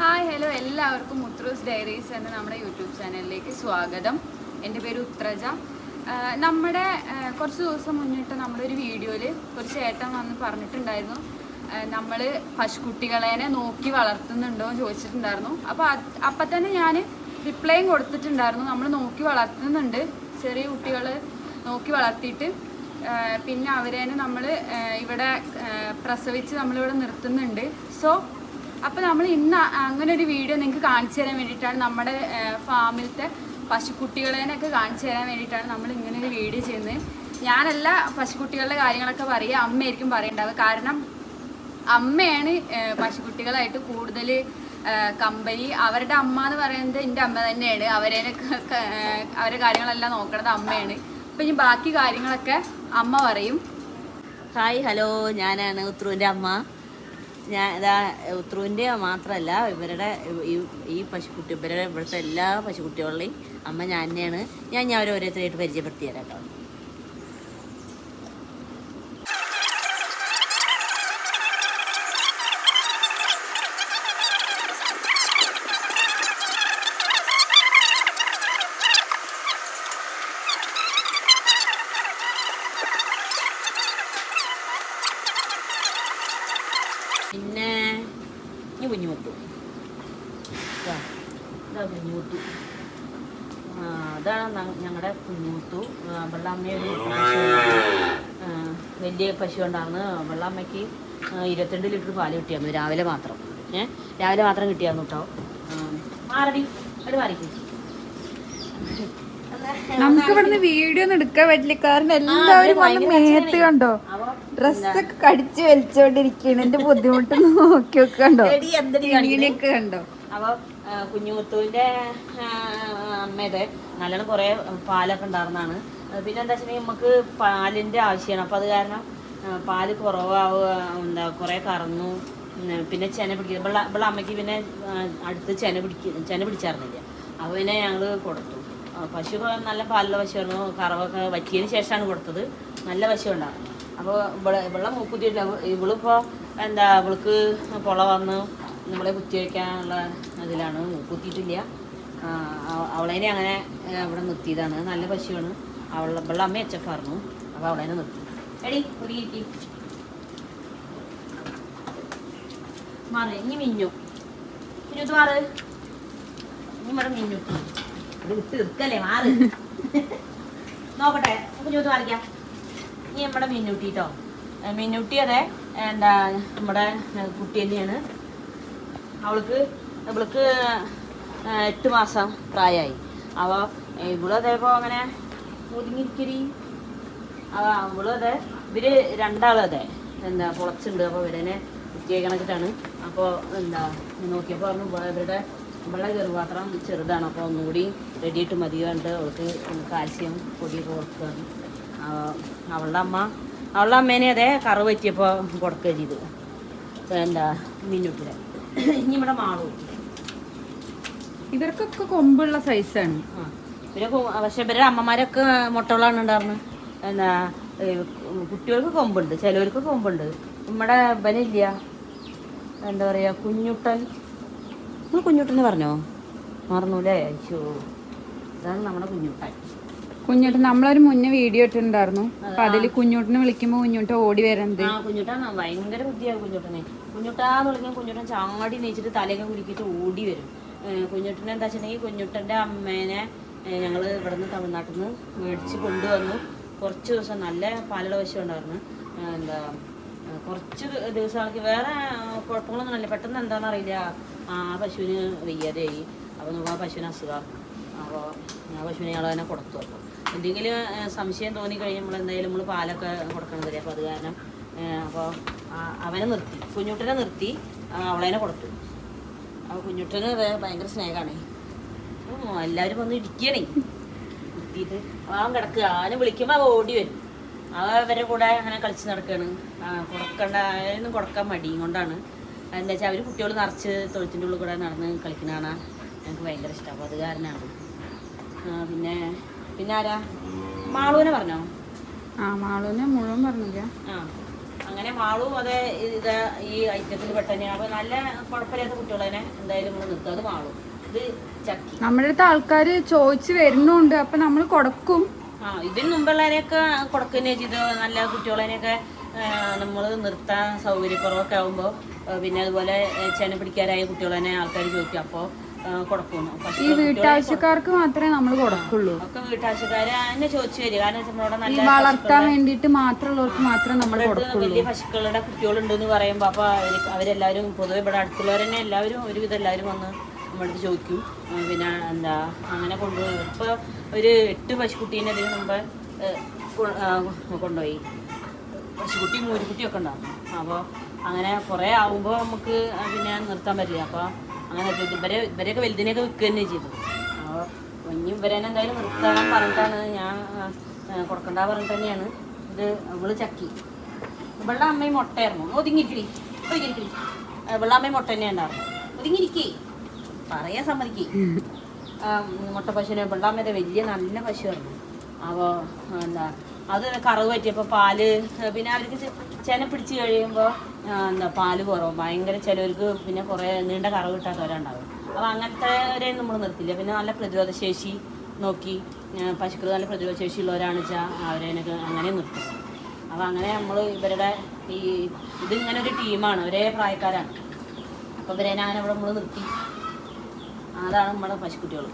Hi hello എല്ലാവർക്കും മുത്രൂസ് diaries എന്ന നമ്മുടെ യൂട്യൂബ് ചാനലിലേക്ക് സ്വാഗതം. എന്റെ പേര് ഉത്രജ. നമ്മുടെ കുറച്ച് ദിവസം മുന്നിട്ട് നമ്മുടെ ഒരു വീഡിയോയിൽ ഒരു ചേട്ടൻ വന്ന് പറഞ്ഞിട്ടുണ്ടായിരുന്നു. നമ്മൾ പശുക്കുട്ടികളെ നോക്കി വളർത്തുന്നുണ്ടോ എന്ന് ചോദിച്ചിട്ടുണ്ടായിരുന്നു. അപ്പോൾ അപ്പം തന്നെ ഞാൻ റിപ്ലൈയും കൊടുത്തിട്ടുണ്ടായിരുന്നു. നമ്മൾ നോക്കി വളർത്തുന്നുണ്ട്. ചെറിയ കുട്ടികൾ നോക്കി വളർത്തിയിട്ട്. പിന്നെ അവരേനെ നമ്മൾ ഇവിടെ പ്രസവിച്ച് നമ്മളിവിടെ നിർത്തുന്നുണ്ട്. സോ അപ്പോൾ നമ്മൾ ഇന്ന് അങ്ങനെ ഒരു വീഡിയോ നിങ്ങൾക്ക് കാണിച്ചു തരാൻ വേണ്ടിയിട്ടാണ് നമ്മുടെ ഫാമിലത്തെ പശുക്കുട്ടികളേനൊക്കെ കാണിച്ചു തരാൻ വേണ്ടിയിട്ടാണ് നമ്മൾ ഇങ്ങനെ ഒരു വീഡിയോ ചെയ്യുന്നത്. ഞാനല്ല പശുക്കുട്ടികളുടെ കാര്യങ്ങളൊക്കെ പറയുക അമ്മയായിരിക്കും പറയേണ്ടത്. കാരണം അമ്മയാണ് പശുക്കുട്ടികളായിട്ട് കൂടുതൽ കമ്പനി. അവരുടെ അമ്മ എന്ന് പറയുന്നത് എന്റെ അമ്മ തന്നെയാണ്. അവരെ അവരുടെ കാര്യങ്ങളെല്ലാം നോക്കണത് അമ്മയാണ്. അപ്പം ഇനി ബാക്കി കാര്യങ്ങളൊക്കെ അമ്മ പറയും. Hi hello. ഞാനാണ് ഉത്രുവിന്റെ അമ്മ. ഞാൻ ഇതാ ഉത്രുവിന്റെ മാത്രമല്ല ഇവരുടെ ഈ പശുക്കുട്ടി ഇവരുടെ ഇവിടുത്തെ എല്ലാ പശുക്കുട്ടികളുടെയും അമ്മ ഞാൻ തന്നെയാണ് ഞാൻ ഞാൻ അവരെ ഓരോരുത്തരായിട്ട് പരിചയപ്പെടുത്തി തരാം കേട്ടോ. പിന്നെ ഇനി കുഞ്ഞു മുട്ടു. ഇതാ കുഞ്ഞുമുത്തു ആ, അതാണ് ഞങ്ങളുടെ കുഞ്ഞുമുത്തു വെള്ളാമ്മയൊരു വലിയ പശു ഉണ്ടായിരുന്നു വെള്ളാമ്മയ്ക്ക് ഇരുപത്തിരണ്ട് ലിറ്റർ പാൽ കിട്ടിയായിരുന്നു രാവിലെ മാത്രം. ഏഹ് രാവിലെ മാത്രം കിട്ടിയായിരുന്നു കേട്ടോ മാറടി അത് മാറിക്കും. നമുക്ക് ഇവിടുന്ന് വീഡിയോ ഒന്നും എടുക്കാൻ പറ്റില്ല. കാരണം എല്ലാവരും വന്ന് മേത്ത് കണ്ടോ? ഡ്രസ്സൊക്കെ കടിച്ചു വലിച്ചോണ്ടിരിക്കുകയാണ്. എന്റെ ബുദ്ധിമുട്ട് നോക്കി ഒക്കെ കണ്ടോ? ഇങ്ങനെയൊക്കെ കണ്ടോ? അപ്പോൾ കുഞ്ഞുമുത്തുവിന്റെ അമ്മയുടെ നല്ലോണം കുറേ പാലൊക്കെ ഉണ്ടായിരുന്നാണ് പിന്നെ എന്താ വെച്ചിട്ടുണ്ടെങ്കിൽ നമുക്ക് പാലിന്റെ ആവശ്യമാണ്. അപ്പൊ അത് കാരണം പാൽ കുറവാവുക എന്താ കുറേ കറന്നു. പിന്നെ ചെന പിടിക്കുക ഇവിടെ അമ്മയ്ക്ക് പിന്നെ അടുത്ത് ചെന പിടിക്ക ചെന പിടിച്ചായിരുന്നില്ല അപ്പോൾ പിന്നെ ഞങ്ങൾ കൊടുത്തു. പശു നല്ല പാലുള്ള പശുവാണ് കറവൊക്കെ വറ്റിയതിന് ശേഷമാണ് കൊടുത്തത്. നല്ല പശു ഉണ്ടാകും അപ്പോൾ ഇവിടെ ഇവിടെ മൂക്കുത്തിയിട്ടില്ല ഇവളിപ്പോൾ എന്താ ഇവൾക്ക് പുള വന്ന് നമ്മളെ കുത്തി വയ്ക്കാനുള്ള ഇതിലാണ്. മൂക്കുത്തിയിട്ടില്ല അവളേനെ അങ്ങനെ ഇവിടെ നിർത്തിയതാണ്. നല്ല പശുവാണ്. അവളെ ഇവളുടെ അമ്മ എച്ച് എഫ് ആയിരുന്നു. അപ്പോൾ അവളേനെ നിർത്തി. എടി ഒരു ഇരിക്കി മാറ് ഇനി മിഞ്ഞു മിന്നുത്ത് മാറ്. ഇനി ഇവിടെ മിന്നുട്ടി നിൽക്കല്ലേ മാറ്. നോക്കട്ടെ കുഞ്ഞൂത്ത് മാറിക്കാം. ഇനി നമ്മുടെ മിന്നുട്ടി കേട്ടോ മിന്നുട്ടി അതെ എന്താ നമ്മുടെ കുട്ടി തന്നെയാണ്. അവൾക്ക് ഇവൾക്ക് എട്ട് മാസം പ്രായമായി. അവ ഇവളും അതേപോലെ അങ്ങനെ ഒതുങ്ങിയിരിക്കരി അപ്പോൾ അവളും അതെ ഇവർ രണ്ടാളും അതെ. എന്താ പൊളച്ചുണ്ട്. അപ്പോൾ ഇവരനെ കണക്കിട്ടാണ് അപ്പോൾ എന്താ നോക്കിയപ്പോൾ ഇവരുടെ ഇവളുടെ ഗർഭപാത്രം ചെറുതാണ്. അപ്പോൾ ഒന്നുകൂടി റെഡിയായിട്ട് മതി കണ്ട് അവൾക്ക് കാൽസ്യം പൊടി കൊടുക്കുകയാണ് ആ, അവളുടെ അമ്മ അവളുടെ അമ്മേനെ അതെ കറവ് പറ്റിയപ്പോൾ കൊടുക്കുക ചെയ്തു. എന്താ മിന്നുട്ടിലെ ഇനി ഇവിടെ മാളു ഇവർക്കൊക്കെ കൊമ്പുള്ള സൈസാണ് ആ പിന്നെ പക്ഷെ ഇവരുടെ അമ്മമാരൊക്കെ മുട്ടകളാണ് ഉണ്ടായിരുന്നത് എന്താ കുട്ടികൾക്ക് കൊമ്പുണ്ട് ചിലവർക്ക് കൊമ്പുണ്ട്. നമ്മുടെ ഇവനില്ല. എന്താ പറയുക കുഞ്ഞുട്ടൻ നിങ്ങൾ കുഞ്ഞുട്ടനെ പറഞ്ഞോ? മറന്നൂലേ? അയ്യോ. ഇതാണ് നമ്മുടെ കുഞ്ഞുട്ടൻ. കുഞ്ഞുട്ടൻ നമ്മളൊരു മുന്നേ വീഡിയോ ഇട്ടിട്ടുണ്ടായിരുന്നു. അപ്പൊ അതിൽ കുഞ്ഞുട്ടിനെ വിളിക്കുമ്പോ കുഞ്ഞുട്ട ഓടി വരണ്ട്. ആ കുഞ്ഞുട്ടൻ ഭയങ്കര ബുദ്ധിയാണ് കുഞ്ഞുട്ടനെ. കുഞ്ഞുട്ടാന്ന് വിളിക്കാൻ കുഞ്ഞുട്ടൻ ചാടി നീച്ചിട്ട് തലയൊക്കെ കുലുക്കിയിട്ട് ഓടി വരും. കുഞ്ഞുട്ടനെ എന്താ വെച്ചിട്ടുണ്ടെങ്കിൽ കുഞ്ഞുട്ടന്റെ അമ്മേനെ ഞങ്ങൾ ഇവിടുന്ന് തമിഴ്നാട്ടിൽ നിന്ന് മേടിച്ച് കൊണ്ടുവന്നു. കുറച്ച് ദിവസം നല്ല പാലുള്ള പശു ഉണ്ടായിരുന്നു. എന്താ കുറച്ച് ദിവസങ്ങൾക്ക് വേറെ കുഴപ്പങ്ങളൊന്നും അല്ല. പെട്ടെന്ന് എന്താണെന്ന് അറിയില്ല. ആ പശുവിന് വയ്യാതെയായി. അപ്പോൾ നമുക്ക് ആ പശുവിന് അസുഖം അപ്പോൾ ആ പശുവിനെ ഞങ്ങൾ തന്നെ കൊടുത്തു. അപ്പോൾ എന്തെങ്കിലും സംശയം തോന്നി നമ്മൾ എന്തായാലും നമ്മൾ പാലൊക്കെ കൊടുക്കണതല്ലേ അപ്പോൾ അത് കാരണം അപ്പോൾ അവനെ നിർത്തി. കുഞ്ഞുട്ടനെ നിർത്തി അവളേനെ കൊടുത്തു. അപ്പോൾ കുഞ്ഞുട്ടന് ഭയങ്കര സ്നേഹമാണ് എല്ലാവരും വന്ന് ഇടിക്കണേ. കുത്തിയിട്ട് അവൻ കിടക്കുക അവനെ വിളിക്കുമ്പോൾ ഓടി വരും. അവ അവരുടെ കൂടെ അങ്ങനെ കളിച്ച് നടക്കുകയാണ് കൊടുക്കണ്ട അതിനൊന്നും കൊടുക്കാൻ മടിയും കൊണ്ടാണ്. എന്താ വെച്ചാൽ അവർ കുട്ടികൾ നിറച്ച് തൊഴുത്തിന്റെ ഉള്ളിൽ കൂടെ നടന്ന് കളിക്കുന്ന കാണാൻ എനിക്ക് ഭയങ്കര ഇഷ്ടം. അപ്പോൾ അത് കാരണമാണ് പിന്നെ പിന്നെ ആരാ? മാളൂനെ പറഞ്ഞോ? ആ മാളൂനെ മുഴുവൻ പറഞ്ഞില്ല. ആ അങ്ങനെ മാളും അതെ ഇത് ഈ ഐറ്റത്തിൽ പെട്ട തന്നെയാണ് അപ്പൊ നല്ല കുഴപ്പമില്ലാത്ത കുട്ടികളെ എന്തായാലും നമ്മൾ നിർത്തും അത് മാളും ഇത് ചക്കി. നമ്മുടെ അടുത്ത് ആൾക്കാർ ചോദിച്ച് വരുന്നുണ്ട്. അപ്പം നമ്മൾ കൊടുക്കും. ആ ഇതിന് മുമ്പുള്ളവരെയൊക്കെ കൊടുക്കുന്നേ ചെയ്ത്. നല്ല കുട്ടികളെയൊക്കെ നമ്മൾ നിർത്താൻ സൗകര്യക്കുറവൊക്കെ ആകുമ്പോൾ പിന്നെ അതുപോലെ ചേന പിടിക്കാരായ കുട്ടികൾ തന്നെ ആൾക്കാർ ചോദിക്കും അപ്പോൾ ഈ വീട്ടാവശ്യക്കാർക്ക് മാത്രമേ നമ്മൾ കൊടുക്കുള്ളൂ. ഈ വളർത്താൻ വേണ്ടിയിട്ട് മാത്രമുള്ളവർക്ക് മാത്രമേ നമ്മൾ കൊടുക്കുള്ളൂ. വലിയ പശുക്കളുടെ കുട്ടികളുണ്ടെന്ന് പറയുമ്പോൾ അപ്പോൾ അവരെല്ലാവരും പൊതുവെ ഇവിടെ അടുത്തുള്ളവർ തന്നെ എല്ലാവരും ഒരുവിധം എല്ലാവരും വന്ന് നമ്മളടുത്ത് ചോദിക്കും. പിന്നെ എന്താ അങ്ങനെ കൊണ്ടുപോയി. ഇപ്പോൾ ഒരു എട്ട് പശുക്കുട്ടീനെ ഇതിന് മുമ്പ് ഏഹ്, കൊ- ആ, കൊണ്ടുപോയി. പശുക്കുട്ടി മൂരിക്കുട്ടിയൊക്കെ ഉണ്ടാവും. അപ്പോൾ അങ്ങനെ കുറേ ആകുമ്പോൾ നമുക്ക് പിന്നെ നിർത്താൻ പറ്റില്ല. അപ്പോൾ അങ്ങനെ ഇവരെ ഇവരെയൊക്കെ വലുതിനെയൊക്കെ വിൽക്കുക തന്നെ ചെയ്തു. അപ്പോൾ ഇനി ഇവരെ എന്തായാലും നിർത്താൻ പറഞ്ഞിട്ടാണ് ഞാൻ കൊടുക്കണ്ട പറഞ്ഞിട്ട് തന്നെയാണ് ഇത് ഇവൾ ചക്കി. ഇവളുടെ അമ്മയും മുട്ടയായിരുന്നു. ഒതുങ്ങിയിരിക്കണി ഒതുങ്ങിയിരിക്കണി ഇവളുടെ അമ്മയും മുട്ട തന്നെ ഉണ്ടായിരുന്നു ഒതുങ്ങിയിരിക്കേ. പറയാൻ സമ്മതിക്കേ. മുട്ട പശുവിനെ ഇവളുടെ അമ്മയുടെ വലിയ നല്ല പശുവായിരുന്നു. അപ്പോൾ എന്താ അത് കറവ് പറ്റിയപ്പോൾ പാൽ പിന്നെ അവർക്ക് ചെന പിടിച്ച് കഴിയുമ്പോൾ എന്താ പാൽ കുറവ്. ഭയങ്കര ചിലവർക്ക് പിന്നെ കുറേ നീണ്ട കറവ് കിട്ടാത്തവരുണ്ടാവും. അപ്പോൾ അങ്ങനത്തെ നമ്മൾ നിർത്തില്ല. പിന്നെ നല്ല പ്രതിരോധ ശേഷി നോക്കി പശുക്കൾ നല്ല പ്രതിരോധ ശേഷി ഉള്ളവരാണെന്ന് വെച്ചാൽ അവരതിനൊക്കെ അങ്ങനെ നിർത്തും. അപ്പോൾ അങ്ങനെ നമ്മൾ ഇവരുടെ ഈ ഇതിങ്ങനെ ഒരു ടീമാണ്. ഒരേ പ്രായക്കാരാണ്. അപ്പോൾ ഇവരെ അങ്ങനെ ഇവിടെ നമ്മൾ നിർത്തി. അതാണ് നമ്മുടെ പശുക്കുട്ടികൾ